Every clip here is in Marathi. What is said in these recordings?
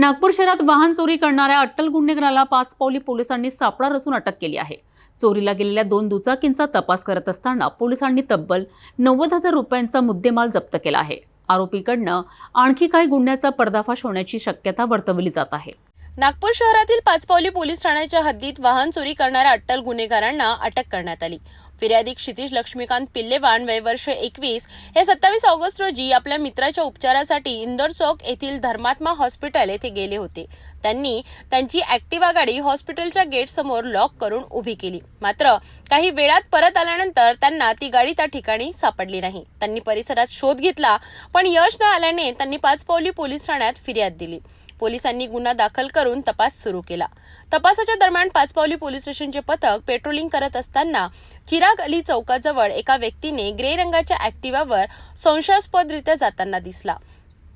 नागपूर शहरात वाहन चोरी करणाऱ्या अट्टल गुन्हेगाराला पाच पावली पोलिसांनी सापळा रचून अटक केली आहे. चोरीला गेलेल्या दोन दुचाकींचा तपास करत असताना पोलिसांनी तब्बल नव्वद हजार रुपयांचा मुद्देमाल जप्त केला आहे. आरोपीकडनं आणखी काही गुन्ह्याचा पर्दाफाश होण्याची शक्यता वर्तवली जात आहे. नागपूर शहरातील पाचपावली पोलीस ठाण्याच्या हद्दीत वाहन चोरी करणाऱ्या अट्टल गुन्हेगारांना अटक करण्यात आली. फिर्यादी क्षितिज लक्ष्मीकांत पिल्लेवान वय वर्ष एकवीस हे सत्तावीस ऑगस्ट रोजी आपल्या मित्राच्या उपचारासाठी इंदोर चौक येथील धर्मात्मा हॉस्पिटल येथे गेले होते. त्यांनी त्यांची ऍक्टिवा गाडी हॉस्पिटलच्या गेट समोर लॉक करून उभी केली. मात्र काही वेळात परत आल्यानंतर त्यांना ती गाडी त्या ठिकाणी सापडली नाही. त्यांनी परिसरात शोध घेतला पण यश न आल्याने त्यांनी पाचपावली पोलीस ठाण्यात फिर्याद दिली. पोलिसांनी गुन्हा दाखल करून तपास सुरू केला. तपासाच्या दरम्यान पाचपावली पोलीस स्टेशनचे पथक पेट्रोलिंग करत असताना चिराग अली चौकाजवळ एका व्यक्तीने ग्रे रंगाच्या ऍक्टिवावर संशयास्पदरित्या जाताना दिसला.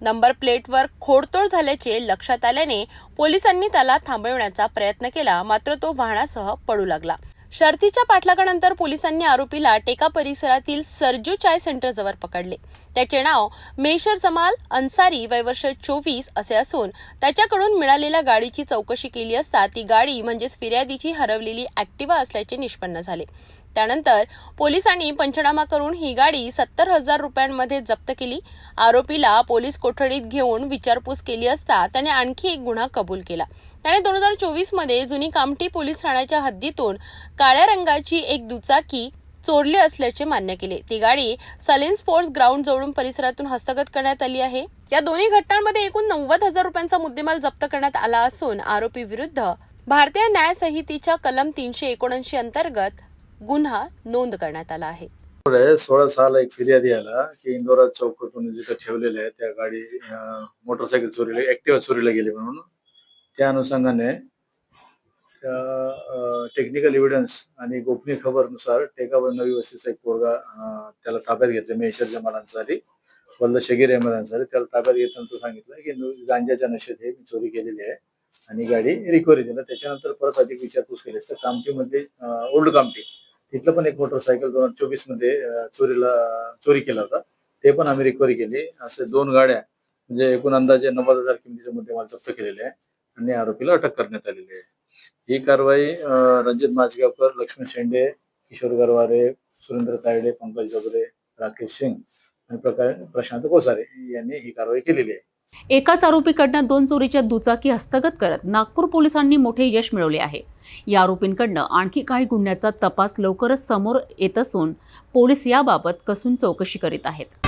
नंबर प्लेटवर खोडतोड झाल्याचे लक्षात आल्याने पोलिसांनी त्याला थांबवण्याचा प्रयत्न केला मात्र तो वाहनासह पडू लागला. शर्थीच्या पाठलागानंतर पोलिसांनी आरोपीला टेका परिसरातील सरजू चाय सेंटर जवळ पकडले. त्याचे नाव मेशर जमाल अन्सारी वयवर्ष चोवीस असे असून त्याच्याकडून मिळालेल्या गाडीची चौकशी केली असता ती गाडी म्हणजेच फिर्यादीची हरवलेली ऍक्टिवा असल्याचे निष्पन्न झाले. त्यानंतर पोलिसांनी पंचनामा करून ही गाडी सत्तर हजार रुपयांमध्ये जप्त केली. आरोपीला पोलीस कोठडीत घेऊन विचारपूस केली असता त्याने आणखी एक गुन्हा कबूल केला. त्याने दोन हजार चोवीसमध्ये जुनी कामठी पोलीस ठाण्याच्या हद्दीतून काळ्या रंगाची एक दुचाकी चोरली असल्याचे मान्य केले. ती गाडी सलीन स्पोर्ट्स ग्राउंड जवळून परिसरातून हस्तगत करण्यात आली आहे. या दोन्ही घटनांमध्ये एकूण नव्वद हजार रुपयांचा मुद्देमाल जप्त करण्यात आला असून आरोपी विरुद्ध भारतीय न्याय संहितेच्या कलम तीनशे एकोणऐंशी अंतर्गत गुन्हा नोंद करण्यात आला आहे. सोळा सहाला एक फिर्यादी आला की इंदोरा चौकातून जिथं ठेवलेल्या आहे त्या गाडी मोटरसायकल चोरीला ऍक्टिव्हा चोरीला गेली म्हणून. त्या अनुषंगाने त्या टेक्निकल एव्हिडन्स आणि गोपनीय खबरनुसार टेकावर नवी वस्तीचा एक पोरगा त्याला ताब्यात घेतला मेशर जमाल अन्सारी वल्ल शगीर अहमद अन्सारी त्याला ताब्यात घेतल्यानंतर सांगितलं की गांजाच्या नशेत हे मी चोरी केलेली आहे आणि गाडी रिकव्हरी दिली. त्याच्यानंतर परत अधिक विचारपूस केली तर कामटीमध्ये ओल्ड कामठी तिथलं पण एक मोटरसायकल दोन हजार चोवीसमध्ये चोरीला चोरी केला होता. ते पण आम्ही रिकव्हरी केली. असे दोन गाड्या म्हणजे एकूण अंदाजे नव्वद हजार किमतीचे मुद्देमाल जप्त केलेले आहे आणि आरोपीला अटक करण्यात आलेली आहे. ही कारवाई रंजित रणजित माजगावकर लक्ष्मी शेंडे किशोर गरवारे सुरेंद्र तायडे पंकज जोगरे राकेश सिंग आणि प्रकाश प्रशांत कोसारे यांनी ही कारवाई केलेली आहे. एकाच आरोपीकडनं दोन चोरीच्या दुचाकी हस्तगत करत नागपूर पोलिसांनी मोठे यश मिळवले आहे. या आरोपींकडनं आणखी काही गुन्ह्याचा तपास लवकरच समोर येत असून पोलीस याबाबत कसून चौकशी करीत आहेत.